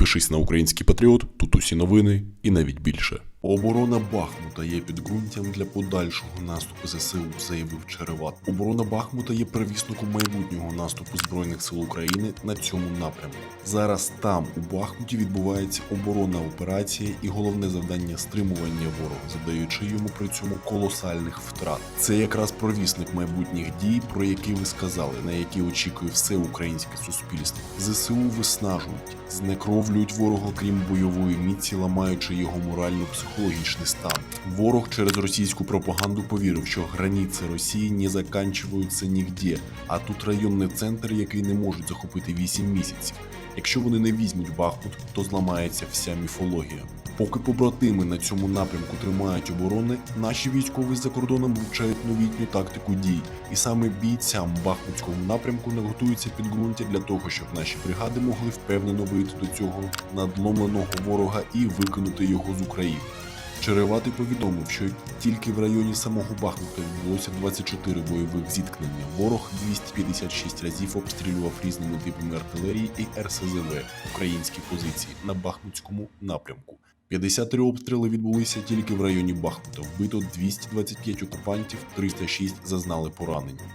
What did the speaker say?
Підпишись на український патріот, тут усі новини і навіть більше. Оборона Бахмута є підґрунтям для подальшого наступу ЗСУ, заявив Череват. Оборона Бахмута є первісником майбутнього наступу збройних сил України на цьому напрямку. Зараз там у Бахмуті відбувається оборонна операція і головне завдання стримування ворога, завдаючи йому при цьому колосальних втрат. Це якраз провісник майбутніх дій, про які ви сказали, на які очікує все українське суспільство. ЗСУ виснажують, знекровлюють ворога, крім бойової міці, ламаючи його морально-психологічний стан. Ворог через російську пропаганду повірив, що границі Росії не заканчуються нігде, а тут районний центр, який не можуть захопити 8 місяців. Якщо вони не візьмуть Бахмут, то зламається вся міфологія. Поки побратими на цьому напрямку тримають оборони, наші військові за кордоном вивчають новітню тактику дій, і саме бійцям Бахмутського напрямку не готуються підґрунтя для того, щоб наші бригади могли впевнено вийти до цього надломленого ворога і викинути його з України. Череватий повідомив, що тільки в районі самого Бахмута відбулося 24 бойових зіткнення. Ворог 256 разів обстрілював різними типами артилерії і РСЗВ українські позиції на Бахмутському напрямку. 53 обстріли відбулися тільки в районі Бахмута. Вбито 225 окупантів, 306 зазнали поранень.